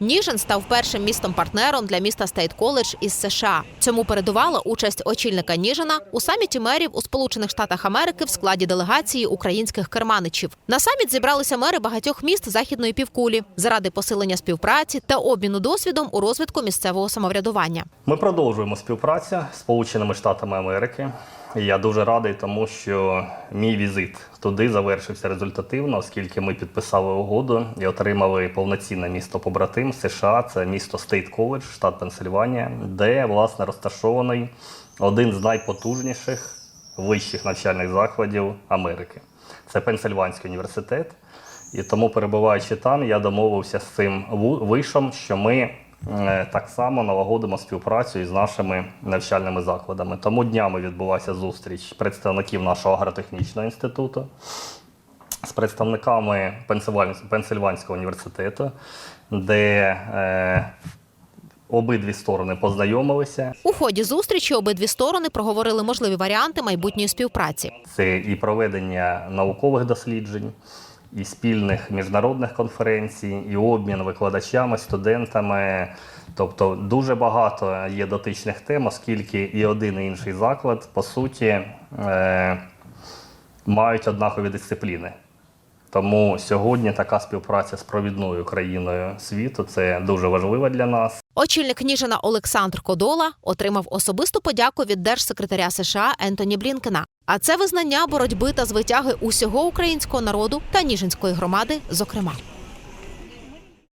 Ніжин став першим містом-партнером для міста Стейт Коледж із США. Цьому передувала участь очільника Ніжина у саміті мерів у Сполучених Штатах Америки в складі делегації українських керманичів. На саміт зібралися мери багатьох міст західної півкулі заради посилення співпраці та обміну досвідом у розвитку місцевого самоврядування. Ми продовжуємо співпрацю з Сполученими Штатами Америки. Я дуже радий, тому що мій візит туди завершився результативно, оскільки ми підписали угоду і отримали повноцінне місто побратим США. Це місто Стейт Коледж, штат Пенсильванія, де власне розташований один з найпотужніших вищих навчальних закладів Америки. Це Пенсильванський університет. І тому, перебуваючи там, я домовився з цим вишом, що ми так само налагодимо співпрацю із нашими навчальними закладами. Тому днями відбулася зустріч представників нашого агротехнічного інституту з представниками Пенсильван- Пенсильванського університету, де е, обидві сторони познайомилися. У ході зустрічі обидві сторони проговорили можливі варіанти майбутньої співпраці. Це і проведення наукових досліджень, і спільних міжнародних конференцій, і обмін викладачами, студентами. Тобто дуже багато є дотичних тем, оскільки і один, і інший заклад, по суті, е, мають однакові дисципліни. Тому сьогодні така співпраця з провідною країною світу це дуже важливо для нас. Очільник Ніжина Олександр Кодола отримав особисту подяку від держсекретаря США Ентоні Блінкена. А це визнання боротьби та звитяги усього українського народу та Ніжинської громади, зокрема.